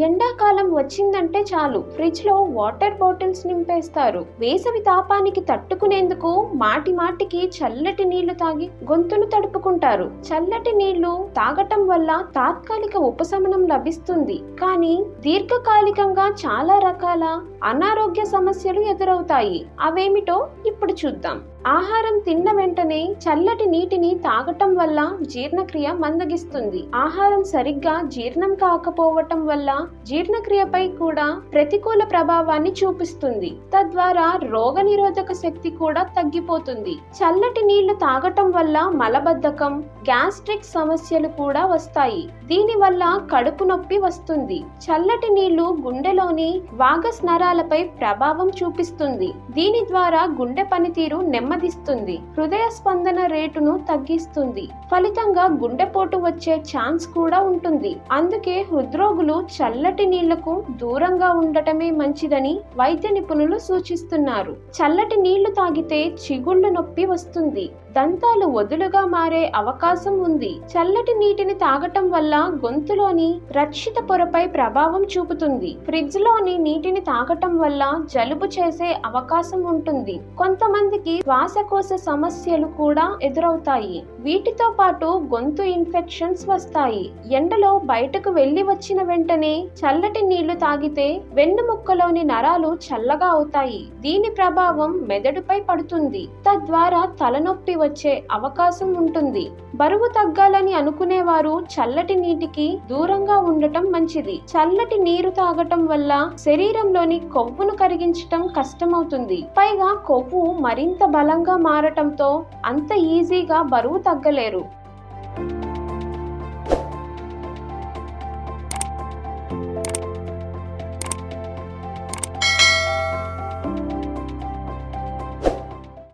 ఎండాకాలం వచ్చిందంటే చాలు. ఫ్రిడ్జ్లో వాటర్ బాటిల్స్ నింపేస్తారు. వేసవి తాపానికి తట్టుకునేందుకు మాటి మాటికి చల్లటి నీళ్ళు తాగి గొంతును తడుపుకుంటారు. చల్లటి నీళ్ళు తాగటం వల్ల తాత్కాలిక ఉపశమనం లభిస్తుంది. కానీ దీర్ఘకాలికంగా చాలా రకాల అనారోగ్య సమస్యలు ఎదురవుతాయి. అవేమిటో ఇప్పుడు చూద్దాం. ఆహారం తిన్న వెంటనే చల్లటి నీటిని తాగటం వల్ల జీర్ణక్రియ మందగిస్తుంది. ఆహారం సరిగ్గా జీర్ణం కాకపోవటం వల్ల జీర్ణక్రియపై కూడా ప్రతికూల ప్రభావాన్ని చూపిస్తుంది. తద్వారా రోగనిరోధక శక్తి కూడా తగ్గిపోతుంది. చల్లటి నీళ్ళు తాగటం వల్ల మలబద్ధకం గ్యాస్ట్రిక్ సమస్యలు కూడా వస్తాయి. దీనివల్ల కడుపు నొప్పి వస్తుంది. చల్లటి నీళ్ళు గుండెలోని వాగస్ నరాలపై ప్రభావం చూపిస్తుంది. దీని ద్వారా గుండె పనితీరు నెమ్మదిస్తుంది. హృదయ స్పందన రేటును తగ్గిస్తుంది. ఫలితంగా గుండెపోటు వచ్చే ఛాన్స్ కూడా ఉంటుంది. అందుకే హృద్రోగులు చల్లటి నీళ్ళకు దూరంగా ఉండటమే మంచిదని వైద్య నిపుణులు సూచిస్తున్నారు. చల్లటి నీళ్ళు తాగితే చిగుళ్ళు నొప్పి వస్తుంది. దంతాలు వదులుగా మారే అవకాశం ఉంది. చల్లటి నీటిని తాగటం వల్ల గొంతులోని రక్షిత పొరపై ప్రభావం చూపుతుంది. ఫ్రిడ్జ్లోని నీటిని తాగటం వల్ల జలుబు చేసే అవకాశం ఉంటుంది. కొంతమందికి శ్వాసకోశ సమస్యలు కూడా ఎదురవుతాయి. వీటితో పాటు గొంతు ఇన్ఫెక్షన్స్ వస్తాయి. ఎండలో బయటకు వెళ్ళి వచ్చిన వెంటనే చల్లటి నీళ్ళు తాగితే వెన్నుముక్కలోని నరాలు చల్లగా అవుతాయి. దీని ప్రభావం మెదడుపై పడుతుంది. తద్వారా తలనొప్పి వచ్చే అవకాశం ఉంటుంది. బరువు తగ్గాలని అనుకునేవారు చల్లటి నీటికి దూరంగా ఉండటం మంచిది. చల్లటి నీరు తాగటం వల్ల శరీరంలోని కొవ్వును కరిగించటం కష్టమవుతుంది. పైగా కొవ్వు మరింత బలంగా మారటంతో అంత ఈజీగా బరువు తగ్గలేరు.